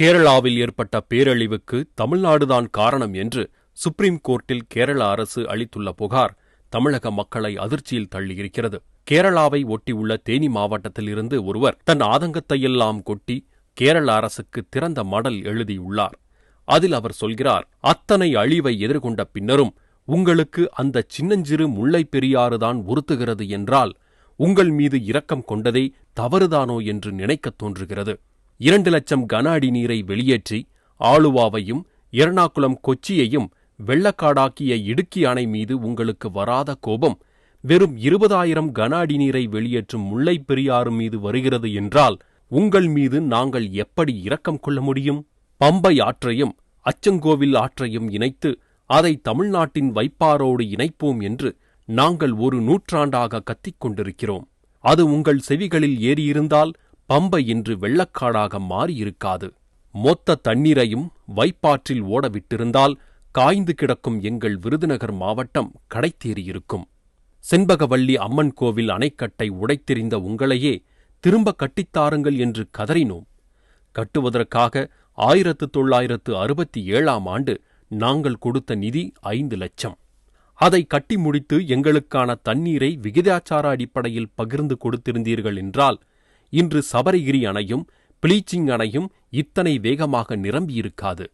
கேரளாவில் ஏற்பட்ட பேரழிவுக்கு தமிழ்நாடுதான் காரணம் என்று சுப்ரீம் கோர்ட்டில் கேரள அரசு அளித்துள்ள புகார் தமிழக மக்களை அதிர்ச்சியில் தள்ளியிருக்கிறது. கேரளாவை ஒட்டியுள்ள தேனி மாவட்டத்திலிருந்து ஒருவர் தன் ஆதங்கத்தையெல்லாம் கொட்டி கேரள அரசுக்கு திறந்த மடல் எழுதியுள்ளார். அதில் அவர் சொல்கிறார் அத்தனை அழிவை எதிர்கொண்ட பின்னரும் உங்களுக்கு அந்த சின்னஞ்சிறு முல்லைப் பெரியாறுதான் உறுத்துகிறது என்றால் உங்கள் மீது இரக்கம் கொண்டதே தவறுதானோ என்று நினைக்கத் தோன்றுகிறது. இரண்டு லட்சம் கன அடி நீரை வெளியேற்றி ஆளுவாவையும் எர்ணாகுளம் கொச்சியையும் வெள்ளக்காடாக்கிய இடுக்கி அணை மீது உங்களுக்கு வராத கோபம். வெறும் இருபதாயிரம் கன அடி நீரை வெளியேற்றும் முல்லைப் பெரியாறு மீது வருகிறது என்றால் உங்கள் மீது நாங்கள் எப்படி இரக்கம் கொள்ள முடியும்? பம்பை ஆற்றையும் அச்சங்கோவில் ஆற்றையும் இணைத்து அதை தமிழ்நாட்டின் வைப்பாரோடு இணைப்போம் என்று நாங்கள் ஒரு நூற்றாண்டாக கத்திக் கொண்டிருக்கிறோம். அது உங்கள் செவிகளில் ஏறியிருந்தால் பம்பை இன்று வெள்ளக்காடாக மாறியிருக்காது. மொத்த தண்ணீரையும் வைப்பாற்றில் ஓட விட்டிருந்தால் காய்ந்து கிடக்கும் எங்கள் விருதுநகர் மாவட்டம் கடைத்தேறியிருக்கும். செண்பகவல்லி அம்மன் கோவில் அணைக்கட்டை உடைத்தெறிந்த உங்களையே திரும்ப கட்டித்தாருங்கள் என்று கதறினோம். கட்டுவதற்காக ஆயிரத்து தொள்ளாயிரத்து அறுபத்தி ஏழாம் ஆண்டு நாங்கள் கொடுத்த நிதி ஐந்து லட்சம். அதை கட்டி முடித்து எங்களுக்கான தண்ணீரை விகிதாச்சார அடிப்படையில் பகிர்ந்து கொடுத்திருந்தீர்கள் என்றால் இன்று சபரிகிரி அணையும் பிளீச்சிங் அணையும் இத்தனை வேகமாக நிரம்பியிருக்காது.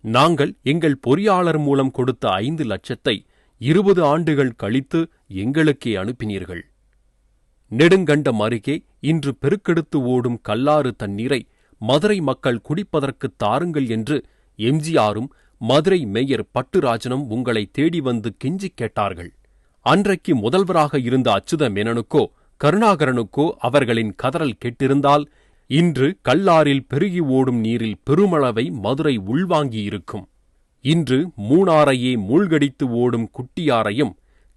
நாங்கள் எங்கள் பொறியாளர் மூலம் கொடுத்த ஐந்து லட்சத்தை இருபது ஆண்டுகள் கழித்து எங்களுக்கே அனுப்பினீர்கள். நெடுங்கண்டம் அருகே இன்று பெருக்கெடுத்து ஓடும் கல்லாறு தண்ணீரை மதுரை மக்கள் குடிப்பதற்கு தாருங்கள் என்று எம்ஜிஆரும் மதுரை மேயர் பட்டுராஜனும் உங்களை தேடி வந்து கெஞ்சிக் கேட்டார்கள். அன்றைக்கு முதல்வராக இருந்த அச்சுத மேனனுக்கோ கருணாகரனுக்கோ அவர்களின் கதறல் கெட்டிருந்தால் இன்று கல்லாரில் பெருகி ஓடும் நீரில் பெருமளவை மதுரை உள்வாங்கியிருக்கும். இன்று மூணாரையே மூழ்கடித்து ஓடும் குட்டியாரையும்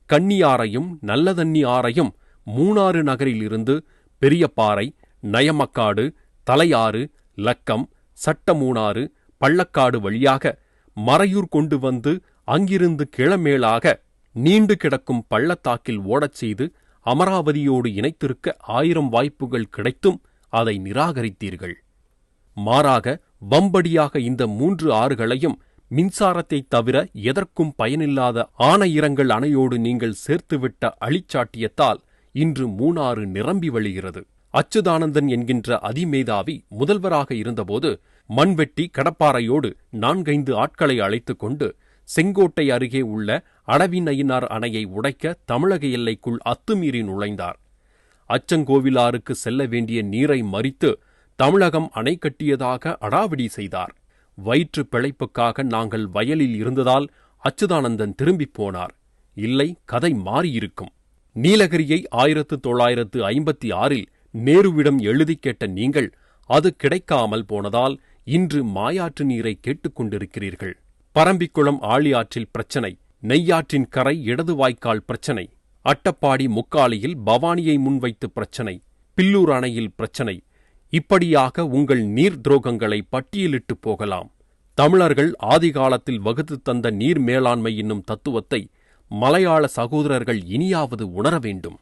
கன்னியாரையும் நல்லதண்ணி ஆரையும் மூணாறு நகரிலிருந்து பெரியபாறை நயமக்காடு தலையாறு லக்கம் சட்டமூணாறு பள்ளக்காடு வழியாக மறையூர் கொண்டு வந்து அங்கிருந்து கிளமேலாக நீண்டு கிடக்கும் பள்ளத்தாக்கில் ஓடச் செய்து அமராவதியோடு இணைத்திருக்க ஆயிரம் வாய்ப்புகள் கிடைத்தும் அதை நிராகரித்தீர்கள். மாறாக வம்படியாக இந்த மூன்று ஆறுகளையும் மின்சாரத்தைத் தவிர எதற்கும் பயனில்லாத ஆணையிரங்கள் அணையோடு நீங்கள் சேர்த்துவிட்ட அழிச்சாட்டியத்தால் இன்று மூணாறு நிரம்பி வழிகிறது. அச்சுதானந்தன் என்கின்ற அதிமேதாவி முதல்வராக இருந்தபோது மண்வெட்டி கடப்பாறையோடு நான்கைந்து ஆட்களை அழைத்துக் கொண்டு செங்கோட்டை அருகே உள்ள அடவிநயினார் அணையை உடைக்க தமிழக எல்லைக்குள் அத்துமீறி நுழைந்தார். அச்சங்கோவிலாருக்கு செல்ல வேண்டிய நீரை மறித்து தமிழகம் அணை கட்டியதாக அடாவடி செய்தார். வயிற்று பிழைப்புக்காக நாங்கள் வயலில் இருந்ததால் அச்சுதானந்தன் திரும்பிப் போனார். இல்லை கதை மாறியிருக்கும். நீலகிரியை ஆயிரத்து தொள்ளாயிரத்து ஐம்பத்தி ஆறில் நேருவிடம் எழுதி கேட்ட நீங்கள் அது கிடைக்காமல் போனதால் இன்று மாயாற்று நீரை கேட்டுக்கொண்டிருக்கிறீர்கள் பரம்பிக்குளம் ஆழியாற்றில் பிரச்சனை நெய்யாற்றின் கரை இடது வாய்க்கால் பிரச்சனை அட்டப்பாடி முக்காலியில் பவானியை முன்வைத்து பிரச்சனை பில்லூர் அணையில் பிரச்சனை. இப்படியாக உங்கள் நீர் துரோகங்களை பட்டியலிட்டு போகலாம். தமிழர்கள் ஆதிகாலத்தில் வகுத்து தந்த நீர் மேலாண்மை என்னும் தத்துவத்தை மலையாள சகோதரர்கள் இனியாவது உணர வேண்டும்.